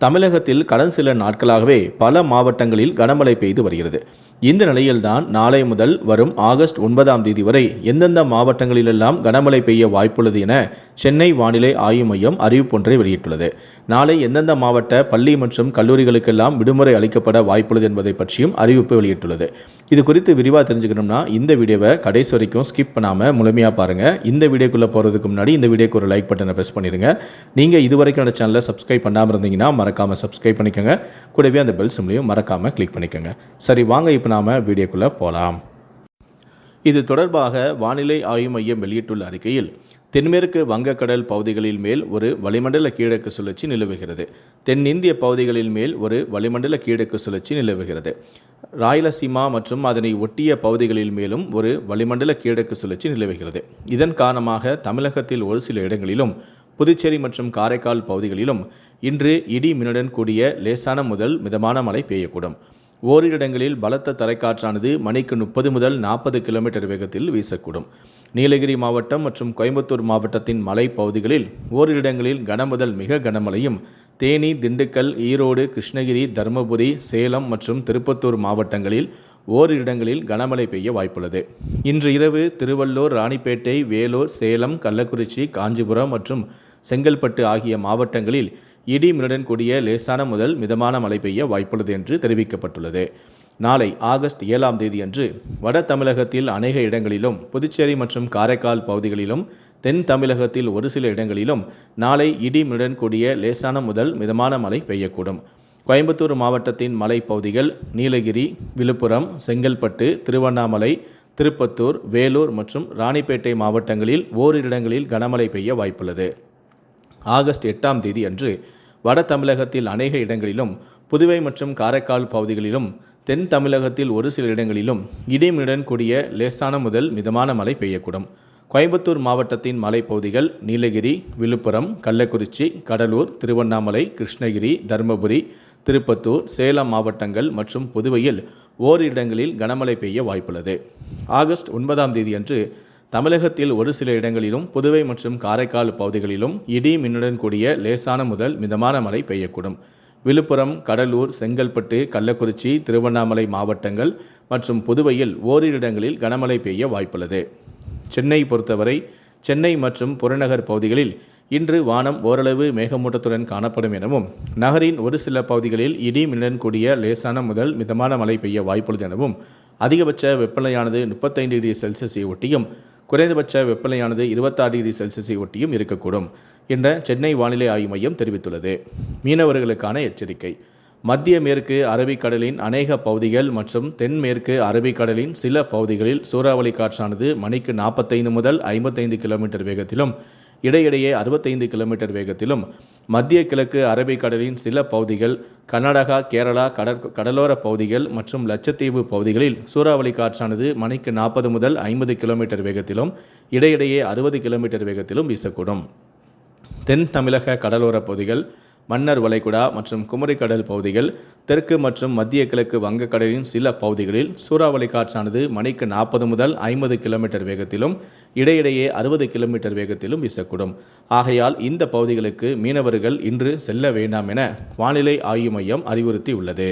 தமிழகத்தில் கடந்த சில நாட்களாகவே பல மாவட்டங்களில் கனமழை பெய்து வருகிறது. இந்த நிலையில்தான் நாளை முதல் வரும் ஆகஸ்ட் ஒன்பதாம் தேதி வரை எந்தெந்த மாவட்டங்களிலெல்லாம் கனமழை பெய்ய வாய்ப்புள்ளது என சென்னை வானிலை ஆய்வு மையம் அறிவிப்பொன்றை வெளியிட்டுள்ளது. நாளை எந்தெந்த மாவட்ட பள்ளி மற்றும் கல்லூரிகளுக்கெல்லாம் விடுமுறை அளிக்கப்பட வாய்ப்புள்ளது என்பதை பற்றியும் அறிவிப்பு வெளியிட்டுள்ளது. இது குறித்து விரிவாக தெரிஞ்சுக்கணும்னா இந்த வீடியோவை கடைசி வரைக்கும் ஸ்கிப் பண்ணாமல் முழுமையாக பாருங்கள் இந்த வீடியோக்குள்ளே போகிறதுக்கு முன்னாடி இந்த வீடியோக்கு ஒரு லைக் பட்டனை ப்ரெஸ் பண்ணிடுங்க நீங்கள் இதுவரைக்கும் சேனலை சப்ஸ்கிரைப் பண்ணாமல் இருந்தீங்கன்னா மறக்காமல் சப்ஸ்கிரைப் பண்ணிக்கோங்க. கூடவே அந்த பெல் சிம்லையும் மறக்காமல் கிளிக் பண்ணிக்கோங்க. சரி வாங்க இப்போ நாம் வீடியோக்குள்ளே போகலாம் இது தொடர்பாக வானிலை ஆய்வு மையம் வெளியிட்டுள்ள அறிக்கையில் தென்மேற்கு வங்கக்கடல் பகுதிகளில் மேல் ஒரு வளிமண்டல கீழக்கு சுழற்சி நிலவுகிறது. தென்னிந்திய பகுதிகளில் மேல் ஒரு வளிமண்டல கீழக்கு சுழற்சி நிலவுகிறது. ராயலசீமா மற்றும் அதனை ஒட்டிய பகுதிகளில் மேலும் ஒரு வளிமண்டல கீழக்கு சுழற்சி நிலவுகிறது. இதன் காரணமாக தமிழகத்தில் ஒரு சில இடங்களிலும் புதுச்சேரி மற்றும் காரைக்கால் பகுதிகளிலும் இன்று இடி மின்னுடன் கூடிய லேசான முதல் மிதமான மழை பெய்யக்கூடும். ஓரிரு இடங்களில் பலத்த தரைக்காற்றானது மணிக்கு முப்பது முதல் நாற்பது கிலோமீட்டர் வேகத்தில் வீசக்கூடும். நீலகிரி மாவட்டம் மற்றும் கோயம்புத்தூர் மாவட்டத்தின் மலைப்பகுதிகளில் ஓரிரு இடங்களில் கனமுதல் மிக கனமழையும் தேனி திண்டுக்கல் ஈரோடு கிருஷ்ணகிரி தருமபுரி சேலம் மற்றும் திருப்பத்தூர் மாவட்டங்களில் ஓரிரு இடங்களில் கனமழை பெய்ய வாய்ப்புள்ளது. இன்று இரவு திருவள்ளூர் ராணிப்பேட்டை வேலூர் சேலம் கள்ளக்குறிச்சி காஞ்சிபுரம் மற்றும் செங்கல்பட்டு ஆகிய மாவட்டங்களில் இடி மின்னுடன் கூடிய லேசான முதல் மிதமான மழை பெய்ய வாய்ப்புள்ளது என்று தெரிவிக்கப்பட்டுள்ளது. நாளை ஆகஸ்ட் ஏழாம் தேதியன்று வட தமிழகத்தில் அநேக இடங்களிலும் புதுச்சேரி மற்றும் காரைக்கால் பகுதிகளிலும் தென் தமிழகத்தில் ஒரு சில இடங்களிலும் நாளை இடி மின்னுடன் கூடிய லேசான முதல் மிதமான மழை பெய்யக்கூடும். கோயம்புத்தூர் மாவட்டத்தின் மலைப்பகுதிகள் நீலகிரி விழுப்புரம் செங்கல்பட்டு திருவண்ணாமலை திருப்பத்தூர் வேலூர் மற்றும் ராணிப்பேட்டை மாவட்டங்களில் ஓரிரு இடங்களில் கனமழை பெய்ய வாய்ப்புள்ளது. ஆகஸ்ட் எட்டாம் தேதி அன்று வட தமிழகத்தில் அநேக இடங்களிலும் புதுவை மற்றும் காரைக்கால் பகுதிகளிலும் தென் தமிழகத்தில் ஒரு சில இடங்களிலும் இடிமுடன் கூடிய லேசான முதல் மிதமான மழை பெய்யக்கூடும். கோயம்புத்தூர் மாவட்டத்தின் மலைப்பகுதிகள் நீலகிரி விழுப்புரம் கள்ளக்குறிச்சி கடலூர் திருவண்ணாமலை கிருஷ்ணகிரி தருமபுரி திருப்பத்தூர் சேலம் மாவட்டங்கள் மற்றும் புதுவையில் ஓரிடங்களில் கனமழை பெய்ய வாய்ப்புள்ளது. ஆகஸ்ட் ஒன்பதாம் தேதியன்று தமிழகத்தில் ஒரு சில இடங்களிலும் புதுவை மற்றும் காரைக்கால் பகுதிகளிலும் இடி மின்னுடன் கூடிய லேசான முதல் மிதமான மழை பெய்யக்கூடும். விழுப்புரம் கடலூர் செங்கல்பட்டு கள்ளக்குறிச்சி திருவண்ணாமலை மாவட்டங்கள் மற்றும் புதுவையில் ஓரிரு இடங்களில் கனமழை பெய்ய வாய்ப்புள்ளது. சென்னை பொறுத்தவரை சென்னை மற்றும் புறநகர் பகுதிகளில் இன்று வானம் ஓரளவு மேகமூட்டத்துடன் காணப்படும் எனவும் நகரின் ஒரு சில பகுதிகளில் இடி மின்னுடன் கூடிய லேசான முதல் மிதமான மழை பெய்ய வாய்ப்புள்ளது எனவும் அதிகபட்ச வெப்பநிலையானது முப்பத்தைந்து டிகிரி செல்சியஸை ஒட்டியும் குறைந்தபட்ச வெப்பநிலையானது இருபத்தாறு டிகிரி செல்சியஸை ஒட்டியும் இருக்கக்கூடும் என்ற சென்னை வானிலை ஆய்வு மையம் தெரிவித்துள்ளது. மீனவர்களுக்கான எச்சரிக்கை. மத்திய மேற்கு அரபிக்கடலின் அநேக பகுதிகள் மற்றும் தென்மேற்கு அரபிக்கடலின் சில பகுதிகளில் சூறாவளி காற்றானது மணிக்கு நாற்பத்தைந்து முதல் ஐம்பத்தைந்து கிலோமீட்டர் வேகத்திலும் இடையிடையே அறுபத்தைந்து கிலோமீட்டர் வேகத்திலும் மத்திய கிழக்கு அரபிக்கடலின் சில பகுதிகள் கர்நாடகா கேரளா கடற் கடலோர பகுதிகள் மற்றும் லட்சத்தீவு பகுதிகளில் சூறாவளி காற்றானது மணிக்கு நாற்பது முதல் ஐம்பது கிலோமீட்டர் வேகத்திலும் இடையிடையே அறுபது கிலோமீட்டர் வேகத்திலும் வீசக்கூடும். தென் தமிழக கடலோர பகுதிகள் மன்னர் வளைகுடா மற்றும் குமரிக்கடல் பகுதிகள் தெற்கு மற்றும் மத்திய கிழக்கு வங்கக்கடலின் சில பகுதிகளில் சூறாவளி காற்றானது மணிக்கு நாற்பது முதல் ஐம்பது கிலோமீட்டர் வேகத்திலும் இடையிடையே அறுபது கிலோமீட்டர் வேகத்திலும் வீசக்கூடும். ஆகையால் இந்த பகுதிகளுக்கு மீனவர்கள் இன்று செல்ல வேண்டாம் என வானிலை ஆய்வு மையம் அறிவுறுத்தி உள்ளது